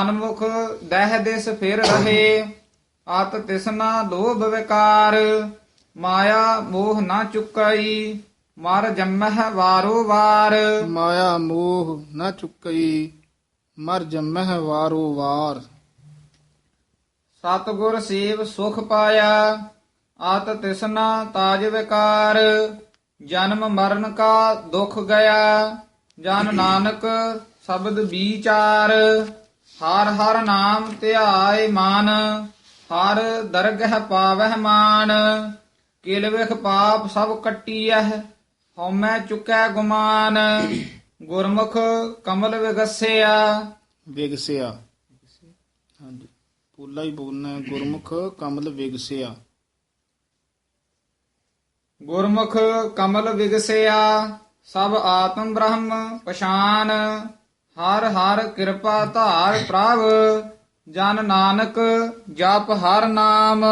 ਅਨਮੁਖ ਦਹਿ ਦਿਸ ਫਿਰ ਰਹੇ ਆਤ ਤਿਸਨਾ ਲੋਭ ਵਿਕਾਰ ਮਾਇਆ ਮੋਹ ਨਾ ਚੁਕਾਈ ਮਰ ਜੰਮਹਿ ਵਾਰੋ ਵਾਰ। ਮਾਇਆ ਮੋਹ ਨਾ ਚੁੱਕਈ ਮਰ ਜੰਮਹਿ ਵਾਰੋ ਵਾਰ। ਸਤਿਗੁਰ ਸੇਵ ਸੁਖ ਪਾਇਆ ਆਤ ਤਿਸਨਾ ਤਾਜ ਵਿਕਾਰ। ਜਨਮ ਮਰਨ ਕਾ ਦੁਖ ਗਿਆ ਜਨ ਨਾਨਕ ਸ਼ਬਦ ਵਿਚਾਰ ਹਰ ਹਰ ਨਾਮ ਧਿਆਏ ਮਨ ਹਰ ਦਰਗਹ ਪਾਵਹਿ ਮਾਨ। ਕਿਲ ਵਿਖ ਪਾਪ ਸਭ ਕੱਟੀਐ ਹਉਮੈ ਚੁਕੈ ਗੁਮਾਨ। ਗੁਰਮੁਖ ਕਮਲ ਵਿਗਸਿਆ। ਵਿਗਸਿਆ। ਹਾਂਜੀ ਪੂਲਾ ਹੀ ਬੋਲਣਾ ਗੁਰਮੁਖ ਕਮਲ ਵਿਗਸਿਆ। ਗੁਰਮੁਖ ਕਮਲ ਵਿਗਸਿਆ। ਸਭ ਆਤਮ ਬ੍ਰਹਮ ਪਛਾਨ। ਹਰ ਹਰ ਕਿਰਪਾ ਧਾਰ ਪ੍ਰਭ, ਜਨ ਨਾਨਕ ਜਪ ਹਰ ਨਾਮ।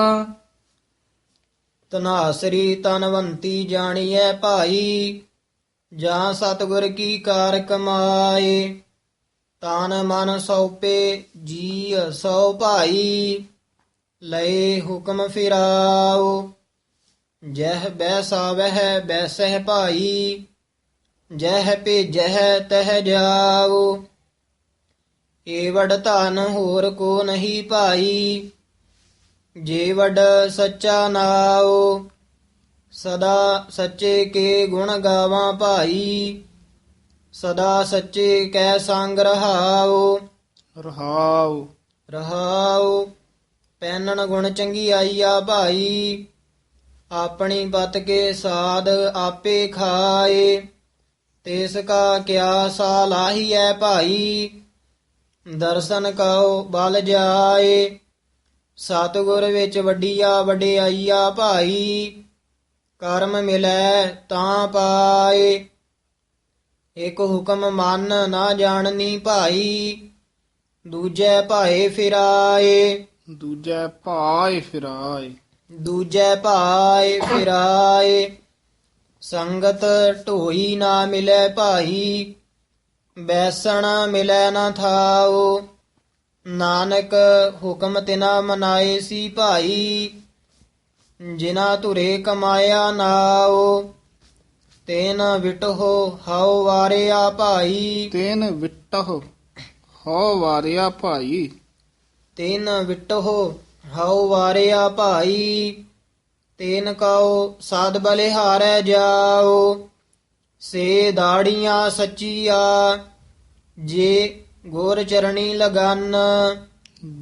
ਤਨਾਸਰੀ ਤਨਵੰਤੀ ਜਾਣੀਐ ਭਾਈ ਜਾਂ ਸਤਿਗੁਰ ਕੀ ਕਾਰ ਕਮਾਏ, ਤਨ ਮਨ ਸੌਪੇ ਜੀ ਸੋ ਭਾਈ, ਲਏ ਹੁਕਮ ਫਿਰਾਓ। ਜਹ ਬੈਸਾਵਹਿ ਬੈਸਹਿ ਭਾਈ ਜਹ ਭੇਜਹਿ ਤਹ ਜਾਓ। ਏਵੜ ਧਨ ਹੋਰ ਕੋ ਨਹੀਂ ਭਾਈ ਜੇ ਵਡ ਸੱਚਾ ਨਾਉ ਸਦਾ ਸੱਚੇ ਕੇ ਗੁਣ ਗਾਵਾਂ ਭਾਈ ਸਦਾ ਸੱਚੇ ਕੈ ਸੰਗ ਰਹਾਉ। ਰਹਾਉ। ਰਹਾਉ ਪੈਨਣ ਗੁਣ ਚੰਗਿਆਈਆ ਭਾਈ ਆਪਣੀ ਬਤ ਕੇ ਸਾਧ ਆਪੇ ਖਾਏ। ਤਿਸ ਕਾ ਕਿਆ ਸਾ ਲਾਹੀਐ ਭਾਈ ਦਰਸ਼ਨ ਕਉ ਬਲ ਜਾਏ। ਸਤਿਗੁਰ ਵਿੱਚ ਵੱਡੀਆ ਵਡਿਆਈਆ ਭਾਈ ਕਰਮ ਮਿਲੈ ਤਾਂ ਪਾਏ। ਇਕ ਹੁਕਮ ਮਨ ਨਾ ਜਾਣਨੀ ਭਾਈ ਦੂਜੇ ਭਾਏ ਫਿਰਾਏ। ਦੂਜੈ ਭਾਇ ਫਿਰਾਏ। ਦੂਜੇ ਭਾਏ ਫਿਰਾਏ। ਸੰਗਤ ਢੋਈ ਨਾ ਮਿਲੇ ਭਾਈ ਬੈਸਣ ਮਿਲੈ ਨਾ ਥਾਓ ਨਾਨਕ ਹੁਕਮ ਤਿਨਾ ਮਨਾਏ ਸੀ ਭਾਈ ਜਿਨਾ ਧੁਰੇ ਕਮਾਇਆ ਨਾਓ ਤੇਨ ਵਿਟਹੋ ਹਉ ਵਾਰਿਆ ਭਾਈ। ਤੈਨ ਵਿਟਹੁ ਹੋ ਵਾਰਿਆ ਭਾਈ। ਤੇਨ ਵਿਟਹੋ ਹਉ ਵਾਰਿਆ ਭਾਈ। ਤੇਨ ਕਉ ਸਾਧ ਬਲਿਹਾਰੈ ਜਾਓ ਸੇ ਦਾੜੀਆਂ ਸੱਚੀਆ ਜੇ ਗੁਰ ਚਰਣੀ ਲਗਨ।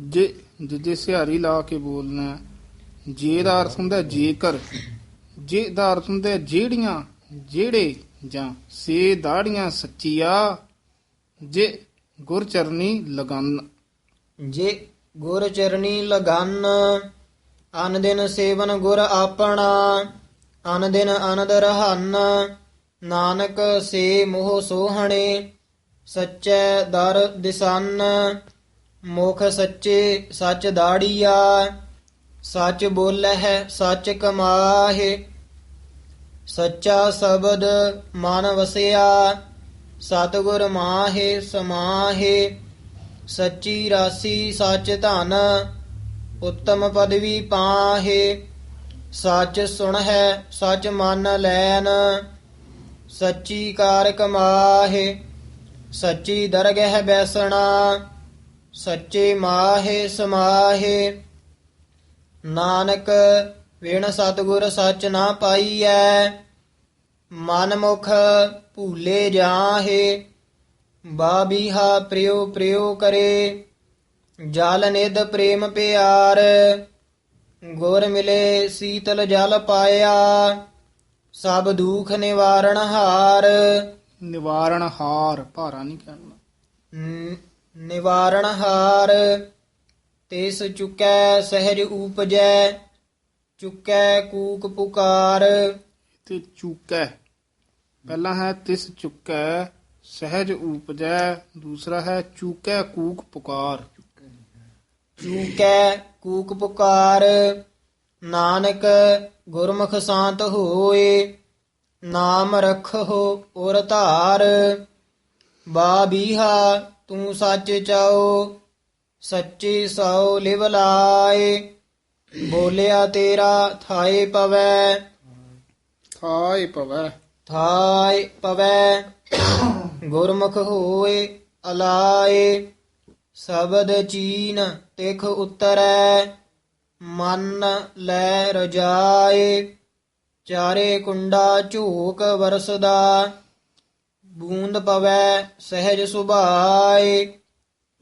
ਜੇ ਜਿੱਦੇ ਸਿਹਾਰੀ ਲਾ ਕੇ ਬੋਲਣਾ। ਜੇ ਦਾ ਅਰਥ ਹੁੰਦਾ ਜੇਕਰ ਜੇ ਦਾ ਅਰਥ ਹੁੰਦਾ ਜਿਹੜੀਆਂ ਜਿਹੜੇ ਜਾਂ ਸੇ ਦਾੜੀਆਂ ਸੱਚੀਆ ਜੇ ਗੁਰਚਰਨੀ ਲਗਨ। ਜੇ ਗੁਰ ਚਰਣੀ ਲਗਨ। ਅਨ ਦਿਨ ਸੇਵਨ ਗੁਰ ਆਪਣਾ, ਅਨ ਦਿਨ ਅਨੰਦ ਰਹਨ, ਨਾਨਕ ਸੇ ਮੋਹ ਸੋਹਣੇ, ਸੱਚੈ ਦਰ ਦਿਸਨ, ਮੁਖ ਸੱਚੇ ਸੱਚ ਦਾੜੀਆ, ਸੱਚ ਬੋਲਹਿ ਸੱਚ ਕਮਾਹੇ, ਸੱਚਾ ਸ਼ਬਦ ਮਨ ਵਸਿਆ, ਸਤਿਗੁਰ ਮਾਹੇ ਸਮਾਹੇ, ਸੱਚੀ ਰਾਸੀ ਸੱਚ ਧਨ ਉੱਤਮ ਪਦਵੀ ਪਾਹੇ, ਸੱਚ ਸੁਣ ਹੈ ਸੱਚ ਮੰਨ ਲੈਨ। ਸੱਚੀ ਕਾਰ ਕਮਾਹੇ, ਸੱਚੀ ਦਰਗਹਿ ਬੈਸਣਾ। ਸੱਚੇ ਮਾਹੇ ਸਮਾਹੇ, ਨਾਨਕ ਵਿਣ ਸਤਿਗੁਰ ਸੱਚ ਨਾ ਪਾਈਐ। ਮਨ ਮੁਖ ਭੂਲੇ ਜਾਹੇ, ਬਾਬੀਹਾ ਪ੍ਰਿਉ ਪ੍ਰਿਉ ਕਰੇ। ਜਲ ਨਿਧ ਪ੍ਰੇਮ ਪਿਆਰ ਗੁਰ ਮਿਲੇ ਸੀਤਲ ਜਲ ਪਾਇਆ ਸਭ ਦੁਖ ਨਿਵਾਰਣ ਹਾਰ। ਨਿਵਾਰਣ ਹਾਰ ਭਾਰਾ ਨਹੀਂ ਕਹਿਣਾ ਨਿਵਾਰਣ ਹਾਰ ਤਿਸ ਚੁਕੈ ਸਹਿਜ ਊਪਜੈ ਚੁਕੈ ਕੂਕ ਪੁਕਾਰ। ਤੇ ਚੁਕੈ ਪਹਿਲਾ ਹੈ ਤਿਸ ਚੁਕੈ ਸਹਿਜ ਉਪਜੈ ਦੂਸਰਾ ਹੈ ਚੁਕੈ ਕੂਕ ਪੁਕਾਰ। ਚੂਕੈ ਕੂਕ ਪੁਕਾਰ ਨਾਨਕ ਗੁਰਮੁਖ ਸ਼ਾਂਤ ਹੋਏ ਨਾਮ ਰਖੋ ਔਰ ਧਾਰ ਬਾਬੀਹਾ ਤੂੰ ਸੱਚ ਚਾਓ ਸੱਚੀ ਸੌ ਲਿਵ ਲਾਏ ਬੋਲਿਆ ਤੇਰਾ ਥਾਏ ਪਵੈ। ਥਾਏ ਪਵੈ। ਥਾਏ ਪਵੈ ਗੁਰਮੁਖ ਹੋਏ ਅਲਾਏ। ਸ਼ਬਦ ਚੀਨ ਤਿਖ ਉਤਰੈ, ਮਨ ਲੈ ਰਜਾਏ, ਚਾਰੇ ਕੁੰਡਾ ਝੂਕ ਵਰਸਦਾ, ਬੂੰਦ ਪਵੈ ਸਹਿਜ ਸੁਭਾਏ,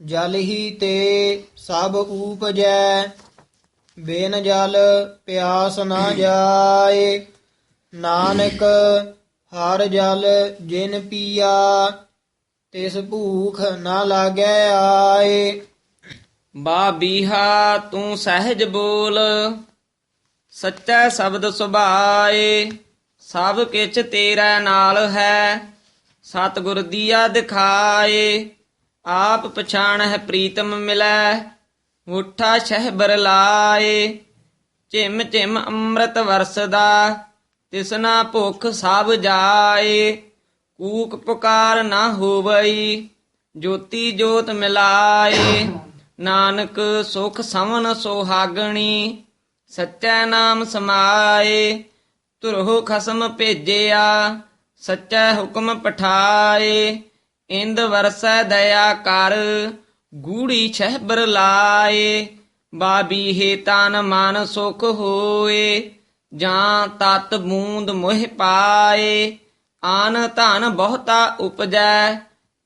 ਜਲ ਹੀ ਤੇ ਸਭ ਊਪਜੈ, ਬੇਨ ਜਲ ਪਿਆਸ ਨਾ ਜਾਏ, ਨਾਨਕ ਹਰ ਜਲ ਜਿਨ ਪੀਆ ਤਿਸ ਭੂਖ ਨਾ ਲਾਗੈ ਆਏ। ਬਾ ਬੀਹਾ ਤੂੰ ਸਹਿਜ ਬੋਲ, ਸੱਚਾ ਸ਼ਬਦ ਸੁਭਾਏ। ਸਭ ਕਿਛ ਤੇਰਾ ਨਾਲ ਹੈ, ਸਤਿਗੁਰ ਦੀਆ ਦਿਖਾਏ ਆਪ ਪਛਾਣ ਹੈ ਪ੍ਰੀਤਮ ਮਿਲੈ ਉਠਾ ਸ਼ਹਿਬਰ ਲਾਏ। ਝਿਮ ਝਿਮ ਅੰਮ੍ਰਿਤ ਵਰਸਦਾ ਤਿਸਨਾ ਭੁਖ ਸਭ ਜਾਏ। ਕੂਕ ਪੁਕਾਰ ਨਾ ਹੋਵਈ, ਜੋਤੀ ਜੋਤ ਮਿਲਾਏ ਨਾਨਕ ਸੁਖ ਸਮਨ ਸੋਹਾਗਣੀ, ਸੱਚਾ ਨਾਮ ਸਮਾਏ। ਤੁਰਹੁ ਖਸਮ ਭੇਜਿਆ, ਸੱਚਾ ਹੁਕਮ ਪਠਾਏ। ਇੰਦ ਵਰਸੈ ਦਇਆ ਕਰ, ਗੂੜੀ ਛਹਿਬਰ ਲਾਏ। ਬਾਬੀ ਹੈ ਤਨ ਮਨ ਸੁਖ ਹੋਏ, ਜਾਂ ਤਤ ਬੂੰਦ ਮੋਹ ਪਾਏ। ਆਨ ਧਨ ਬਹੁਤਾ ਉਪਜੈ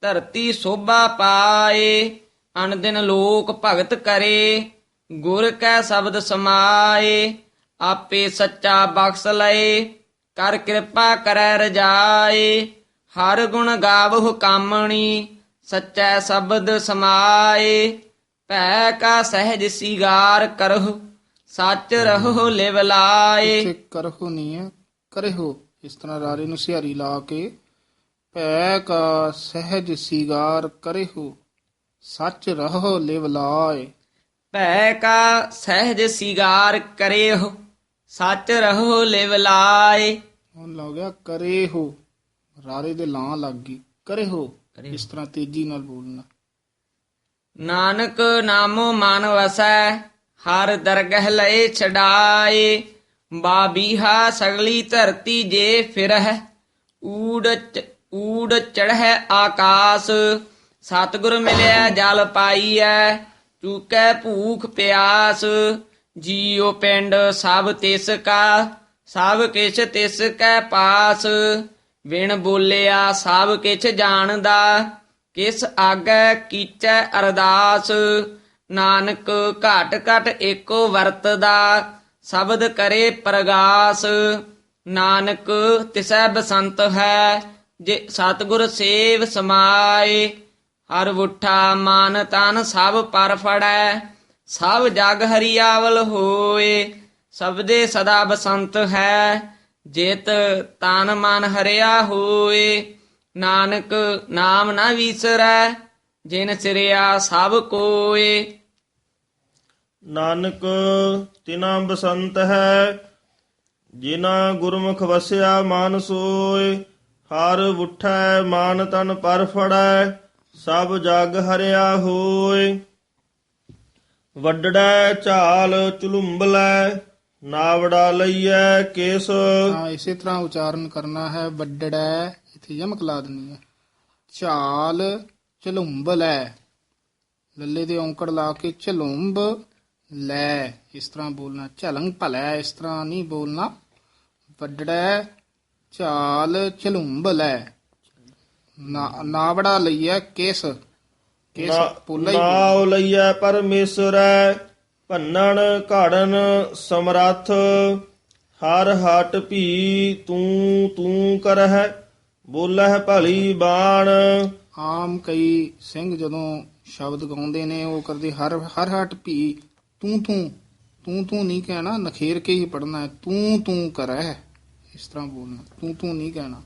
ਧਰਤੀ ਸੋਭਾ ਪਾਏ ਅਨ ਦਿਨ ਲੋਕ ਭਗਤ ਕਰੇ ਗੁਰ ਕੈ ਸ਼ਬਦ ਸਮਾਏ ਆਪੇ ਸੱਚਾ ਬਖਸ਼ ਲਏ ਕਰ ਕਿਰਪਾ ਕਰੈ ਰਜਾਏ ਹਰ ਗੁਣ ਗਾਵਹੁ ਕਾਮਣੀ ਸੱਚਾ ਸ਼ਬਦ ਸਮਾਏ ਭੈ ਕਾ ਸਹਿਜ ਸੀਗਾਰ ਕਰਹੁ ਸੱਚ ਰਹੋ ਲਿਵ ਲਾਏ। ਕਰਹੁ ਨਹੀਂ ਕਰਹੁ। ਇਸ ਤਰ੍ਹਾਂ ਰਾਰੇ ਨੂੰ ਸਿਹਾਰੀ ਲਾ ਕੇ ਭੈ ਕਾ ਸਹਿਜ ਸੀਗਾਰ ਕਰਹੁ ਸੱਚ ਰਹੋ ਲਿਵ ਲਾਏ। ਭੈ ਕਾ ਸਹਿਜ ਸੀਗਾਰ ਕਰਿਓ ਸੱਚ ਰਹੋ ਲਿਵ ਲਾਏ। ਹੁਣ ਲੱਗ ਗਿਆ ਕਰੇ ਹੋ ਰਾਰੇ ਦੇ ਲਾਂ ਲੱਗ ਗਈ ਕਰੇ ਹੋ ਇਸ ਤਰ੍ਹਾਂ ਤੇਜ਼ੀ ਨਾਲ ਬੋਲਣਾ। ਨਾਨਕ ਨਾਮੋ ਮਨ ਵਸੈ ਹਰ ਦਰਗਹ ਲਏ ਛਡਾਏ। ਬਾਬੀਹਾ ਸਗਲੀ ਧਰਤੀ ਜੇ ਫਿਰਹਿ ਊੜ ਚ- ਊੜ ਚੜ੍ਹੈ ਆਕਾਸ। ਸਤਿਗੁਰ ਮਿਲਿਆ ਜਲ ਪਾਈਐ, ਚੂਕੈ ਭੂਖ ਪਿਆਸ। ਜੀਉ ਪਿੰਡ ਸਭ ਤਿਸ ਕਾ, ਸਭ ਕਿਛ ਤਿਸ ਕੈ ਪਾਸ। ਵਿਣ ਬੋਲਿਆ ਸਭ ਕਿਛ ਜਾਣਦਾ, ਕਿਸ ਆਗੈ ਕੀਚੈ ਅਰਦਾਸ। ਨਾਨਕ ਘਟ ਘਟ ਏਕੋ ਵਰਤਦਾ ਸ਼ਬਦ ਕਰੇ ਪ੍ਰਗਾਸ, ਨਾਨਕ ਤਿਸੈ ਬਸੰਤ ਹੈ, ਜੇ ਸਤਿਗੁਰ ਸੇਵ ਸਮਾਏ। ਹਰ ਉਠਾ ਮਨ ਤਨ ਸਭ ਪਰ ਫੜੈ, ਸਭ ਜਗ ਹਰੀਆਵਲ ਹੋਏ। ਸਬਦੇ ਸਦਾ ਬਸੰਤ ਹੈ, ਜੇਤ ਤਨ ਮਨ ਹਰਿਆ ਹੋਏ। ਨਾਨਕ ਨਾਮ ਨਾ ਵਿਸਰੈ, ਜਿਨ ਸਿਰਿਆ ਸਭ ਕੋਏ। ਨਾਨਕ, ਤਿਨਾ ਬਸੰਤ ਹੈ ਜਿਨਾ ਗੁਰਮੁਖ ਵਸਿਆ ਮਨ ਸੋਏ, ਹਰ ਉਠੈ ਮਾਨ ਤਨ ਪਰ ਫੜੈ, ਸਭ ਜਗ ਹਰਿਆ ਹੋਏ। ਵੱਡੜੈ ਝਾਲ ਚੁਲੰਬਲੈ ਨਾਵੜਾ ਲਈਐ ਕੇਸ। ਹਾਂ ਇਸੇ ਤਰ੍ਹਾਂ ਉਚਾਰਨ ਕਰਨਾ ਹੈ, ਵੱਡੜਾ, ਇੱਥੇ ਯਮਕ ਲਾ ਦੇਣੀ ਹੈ। ਝਾਲ ਝਲੁੰਬ ਲੈ ਲੱਲੇ ਦੇ ਔਂਕੜ ਲਾ ਕੇ ਝਲੁੰਬ ਲੈ ਇਸ ਤਰ੍ਹਾਂ ਬੋਲਣਾ। ਝਲੰਗ ਭਲੈ ਇਸ ਤਰ੍ਹਾਂ ਨਹੀਂ ਬੋਲਣਾ। ਵੱਡੜਾ ਝਾਲ ਝਲੁੰਬ ਲੈ। ਨਾ ਨਾਵੜਾ ਲਈਐ ਕਿਸ। ਕਿਸ ਪੋਲਾ ਹੀ ਨਾਉ ਲਈਐ ਪਰਮੇਸ਼ਰੈ ਭੰਨਣ ਘਾੜਨ ਸਮਰੱਥ। ਹਰ ਹਟ ਭੀ ਤੂੰ ਤੂੰ ਕਰਹਿ ਬੋਲਹਿ ਭਲੀ ਬਾਣ। ਆਮ ਕਈ ਸਿੰਘ ਜਦੋਂ ਸ਼ਬਦ ਗਾਉਂਦੇ ਨੇ ਉਹ ਕਰਦੇ ਹਰ ਹਰ ਹਟ ਭੀ ਤੂੰ ਤੂੰ ਤੂੰ ਤੂੰ ਨਹੀਂ ਕਹਿਣਾ, ਨਖੇਰ ਕੇ ਹੀ ਪੜਨਾ ਹੈ। ਤੂੰ ਤੂੰ ਕਰੈ, ਇਸ ਤਰ੍ਹਾਂ ਬੋਲਣਾ। ਤੂੰ ਤੂੰ ਨਹੀਂ ਕਹਿਣਾ।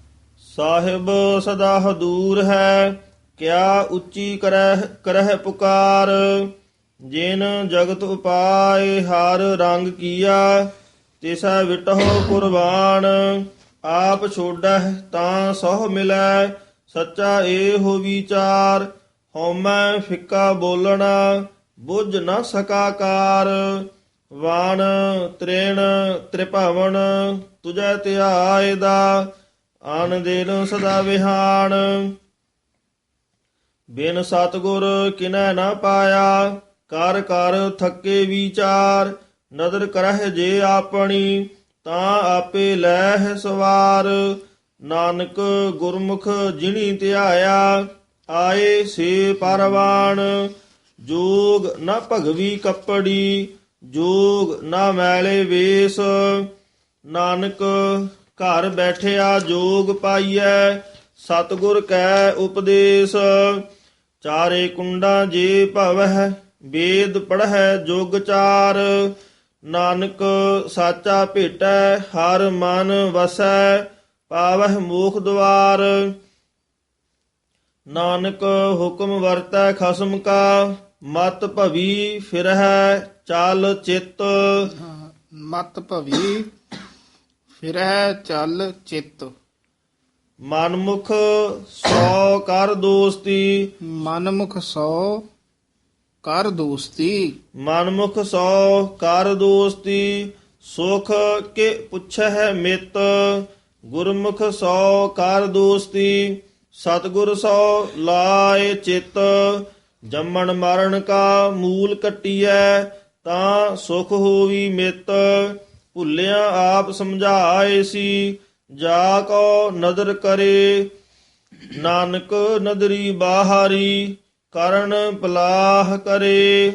ਸਾਹਿਬ ਸਦਾ ਹਦੂਰ ਹੈ, ਕਿਆ ਉੱਚੀ ਕਰਹਿ ਕਰਹਿ ਪੁਕਾਰ। ਜਿਨ ਜਗਤ ਉਪਾਏ, ਹਰ ਰੰਗ ਕੀਆ, ਤਿਸੈ ਵਿਟਹੁ ਕੁਰਬਾਨ। ਆਪ ਛੋੜਹਿ ਤਾਂ ਸਹ ਮਿਲੈ, ਸੱਚਾ ਏਹੋ ਵਿਚਾਰ। ਹਉਮੈ ਫਿੱਕਾ ਬੋਲਣਾ ਬੁੱਝ ਨਾ ਸਕਾਕਾਰ, ਵਾਣ ਤ੍ਰੇਣ ਤ੍ਰਿਭਵਨ, ਤੁਜੈ ਧਿਆਏ ਦਾ ਆਨ ਦੇਨ ਸਦਾ ਵਿਹਾਨ। ਬਿਨ ਸਤਗੁਰ ਕਿਨੈ ਨਾ ਪਾਇਆ, ਕਰ ਕਰ ਥੱਕੇ ਵਿਚਾਰ, ਨਦਰ ਕਰਹਿ ਜੇ ਆਪਣੀ, ਤਾਂ ਆਪੇ ਲੈਹ ਸਵਾਰ। ਨਾਨਕ ਗੁਰਮੁਖ ਜਿਣੀ ਧਿਆਇਆ, ਆਏ ਸੇ ਪਰਵਾਨ। ਜੋਗ ਨਾ ਭਗਵੀ ਕੱਪੜੀ, ਜੋਗ ਨਾ ਮੈਲੇ ਵੇਸ। ਨਾਨਕ ਘਰ ਬੈਠਿਆ ਜੋਗ ਪਾਈਐ, ਸਤਿਗੁਰ ਕੈ ਉਪਦੇਸ਼। ਚਾਰੇ ਕੁੰਡਾਂ ਜੇ ਭਵਹਿ, ਵੇਦ ਪੜਹਿ ਜੋਗ ਚਾਰ। ਨਾਨਕ ਸਾਚਾ ਭੇਟੈ, ਹਰ ਮਨ ਵਸੈ, ਪਾਵਹਿ ਮੋਖ ਦੁਆਰ ਨਾਨਕ ਹੁਕਮ ਵਰਤੈ ਖਸਮ ਕਾ ਮਤ ਭਵੀ ਫਿਰਹਿ ਚਾਲ ਚਿੱਤ। ਹਾਂ, ਮਤ ਭਵੀ ਫਿਰਹਿ ਚੱਲ ਚਿੱਤ। ਮਨਮੁਖ ਸੋ ਕਰ ਦੋਸਤੀ। ਮਨਮੁਖ ਸੋ ਕਰ ਦੋਸਤੀ। ਮਨਮੁਖ ਸੋ ਕਰ ਦੋਸਤੀ। ਸੁਖ ਕੇ ਪੁੱਛਹਿ ਮਿਤ। ਗੁਰਮੁਖ ਸੋ ਕਰ ਦੋਸਤੀ। ਸਤਗੁਰ ਸੋ ਲਾਏ ਚਿਤ। ਜੰਮਣ ਮਰਨ ਕਾ ਮੂਲ ਕਟਿਐ, ਤਾਂ ਸੁਖ ਹੋਵੀ ਮਿਤ। ਭੁੱਲਿਆ ਆਪ ਸਮਝਾਏ ਸੀ, ਜਾ ਕੋ ਨਦਰ ਕਰੇ। ਨਾਨਕ ਨਦਰੀ ਬਾਹਾਰੀ, ਕਰਨ ਪਲਾਹ ਕਰੇ।